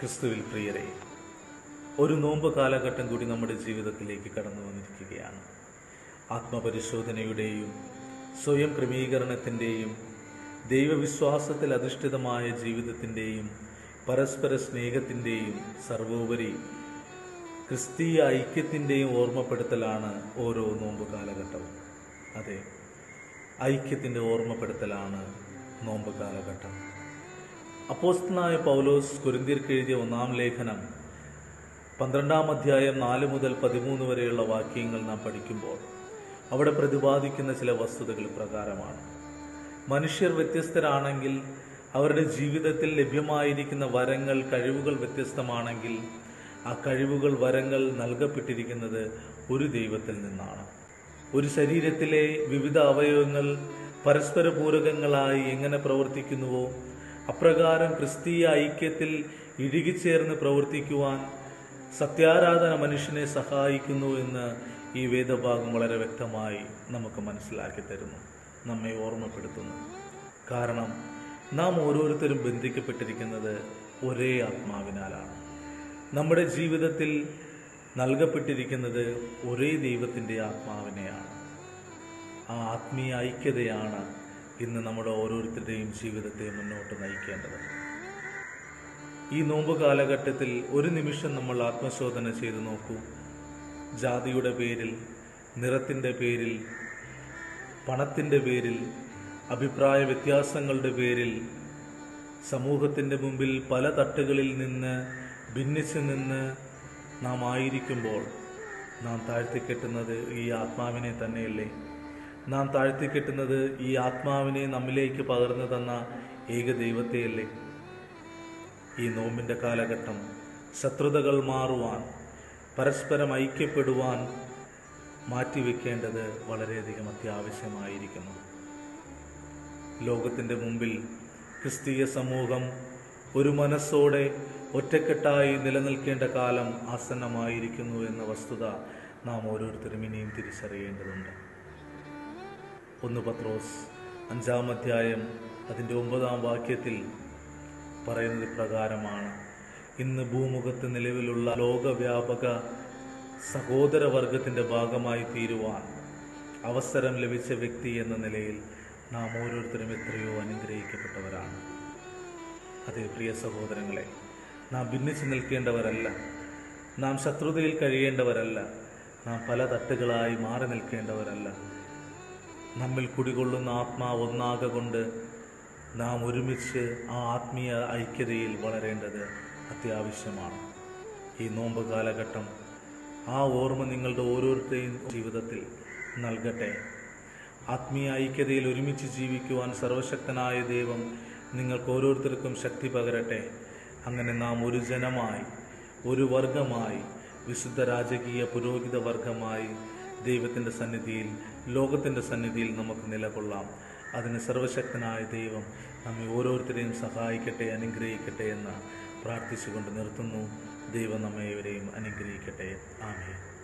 ക്രിസ്തുവിൽ പ്രിയരെ ഒരു നോമ്പ് കാലഘട്ടം കൂടി നമ്മുടെ ജീവിതത്തിലേക്ക് കടന്നു വന്നിരിക്കുകയാണ്. ആത്മപരിശോധനയുടെയും സ്വയം ക്രമീകരണത്തിന്റെയും ദൈവവിശ്വാസത്തിൽ അധിഷ്ഠിതമായ ജീവിതത്തിന്റെയും പരസ്പര സ്നേഹത്തിന്റെയും സർവോപരി ക്രിസ്തീയ ഐക്യത്തിന്റെയും ഓർമ്മപ്പെടുത്തലാണ് ഓരോ നോമ്പ് കാലഘട്ടവും. അതെ ഐക്യത്തിന്റെ ഓർമ്മപ്പെടുത്തലാണ് നോമ്പ് കാലഘട്ടം. അപ്പോസ്തനായ പൗലോസ് കുരുന്തിർക്ക് എഴുതിയ ഒന്നാം ലേഖനം പന്ത്രണ്ടാം അധ്യായം നാല് മുതൽ പതിമൂന്ന് വരെയുള്ള വാക്യങ്ങൾ നാം പഠിക്കുമ്പോൾ അവിടെ പ്രതിപാദിക്കുന്ന ചില വസ്തുതകൾ പ്രകാരമാണ്. മനുഷ്യർ വ്യത്യസ്തരാണെങ്കിൽ അവരുടെ ജീവിതത്തിൽ ലഭ്യമായിരിക്കുന്ന വരങ്ങൾ കഴിവുകൾ വ്യത്യസ്തമാണെങ്കിൽ ആ കഴിവുകൾ വരങ്ങൾ നൽകപ്പെട്ടിരിക്കുന്നത് ഒരു ദൈവത്തിൽ നിന്നാണ്. ഒരു ശരീരത്തിലെ വിവിധ അവയവങ്ങൾ പരസ്പര പൂരകങ്ങളായി എങ്ങനെ പ്രവർത്തിക്കുന്നുവോ അപ്രകാരം ക്രിസ്തീയ ഐക്യത്തിൽ ഇഴുകിച്ചേർന്ന് പ്രവർത്തിക്കുവാൻ സത്യാരാധന മനുഷ്യനെ സഹായിക്കുന്നു എന്ന് ഈ വേദഭാഗം വളരെ വ്യക്തമായി നമുക്ക് മനസ്സിലാക്കി തരുന്നു. നമ്മെ ഓർമ്മപ്പെടുത്തുന്നു. കാരണം നാം ഓരോരുത്തരും ബന്ധിക്കപ്പെട്ടിരിക്കുന്നത് ഒരേ ആത്മാവിനാലാണ്. നമ്മുടെ ജീവിതത്തിൽ നൽകപ്പെട്ടിരിക്കുന്നത് ഒരേ ദൈവത്തിന്റെ ആത്മാവിനെയാണ്. ആ ആത്മീയ ഐക്യതയാണ് ഇന്ന് നമ്മുടെ ഓരോരുത്തരുടെയും ജീവിതത്തെ മുന്നോട്ട് നയിക്കേണ്ടത് ഈ നോമ്പ് കാലഘട്ടത്തിൽ ഒരു നിമിഷം നമ്മൾ ആത്മശോധന ചെയ്തു നോക്കൂ. ജാതിയുടെ പേരിൽ നിറത്തിന്റെ പേരിൽ പണത്തിന്റെ പേരിൽ അഭിപ്രായ വ്യത്യാസങ്ങളുടെ പേരിൽ സമൂഹത്തിന്റെ മുമ്പിൽ പല തട്ടുകളിൽ നിന്ന് ഭിന്നിച്ച് നിന്ന് നാം ആയിരിക്കുമ്പോൾ നാം താഴ്ത്തിക്കെട്ടുന്നത് ഈ ആത്മാവിനെ തന്നെയല്ലേ? നാം താഴ്ത്തിക്കെട്ടുന്നത് ഈ ആത്മാവിനെ നമ്മിലേക്ക് പകർന്നു തന്ന ഏക ദൈവത്തെയല്ലേ? ഈ നോമ്പിന്റെ കാലഘട്ടം ശത്രുതകൾ മാറുവാൻ പരസ്പരം ഐക്യപ്പെടുവാൻ മാറ്റിവെക്കേണ്ടത് വളരെയധികം അത്യാവശ്യമായിരിക്കുന്നു. ലോകത്തിന്റെ മുമ്പിൽ ക്രിസ്തീയ സമൂഹം ഒരു മനസ്സോടെ ഒറ്റക്കെട്ടായി നിലനിൽക്കേണ്ട കാലം ആസന്നമായിരിക്കുന്നു എന്ന വസ്തുത നാം ഓരോരുത്തരും ഇനിയും തിരിച്ചറിയേണ്ടതുണ്ട്. ഒന്ന് പത്രോസ് അഞ്ചാം അധ്യായം അതിന്റെ ഒമ്പതാം വാക്യത്തിൽ പറയുന്നത് പ്രകാരമാണ് ഇന്ന് ഭൂമുഖത്ത് നിലവിലുള്ള ലോകവ്യാപക സഹോദരവർഗത്തിന്റെ ഭാഗമായി തീരുവാൻ അവസരം ലഭിച്ച വ്യക്തി എന്ന നിലയിൽ നാം ഓരോരുത്തരും എത്രയോ അനുഗ്രഹിക്കപ്പെട്ടവരാണ്. അതേ പ്രിയ സഹോദരങ്ങളെ നാം ഭിന്നിച്ച് നിൽക്കേണ്ടവരല്ല. നാം ശത്രുതയിൽ കഴിയേണ്ടവരല്ല. നാം പല തട്ടുകളായി മാറി നിൽക്കേണ്ടവരല്ല. നമ്മിൽ കുടികൊള്ളുന്ന ആത്മാവ് ഒന്നാകെ കൊണ്ട് നാം ഒരുമിച്ച് ആ ആത്മീയ ഐക്യതയിൽ വളരേണ്ടത് അത്യാവശ്യമാണ്. ഈ നോമ്പ് കാലഘട്ടം ആ ഓർമ്മ നിങ്ങളുടെ ഓരോരുത്തരെയും ജീവിതത്തിൽ നൽകട്ടെ. ആത്മീയ ഐക്യതയിൽ ഒരുമിച്ച് ജീവിക്കുവാൻ സർവശക്തനായ ദൈവം നിങ്ങൾക്ക് ഓരോരുത്തർക്കും ശക്തി പകരട്ടെ. അങ്ങനെ നാം ഒരു ജനമായി ഒരു വർഗമായി വിശുദ്ധ രാജകീയ പുരോഹിത വർഗമായി ദൈവത്തിന്റെ സന്നിധിയിൽ ലോകത്തിന്റെ സന്നിധിയിൽ നമുക്ക് നിലകൊള്ളാം. അതിന് സർവശക്തനായ ദൈവം നമ്മെ ഓരോരുത്തരെയും സഹായിക്കട്ടെ അനുഗ്രഹിക്കട്ടെ എന്ന് പ്രാർത്ഥിച്ചുകൊണ്ട് നിർത്തുന്നു. ദൈവം നമ്മെ ഇവരെയും അനുഗ്രഹിക്കട്ടെ. ആമേ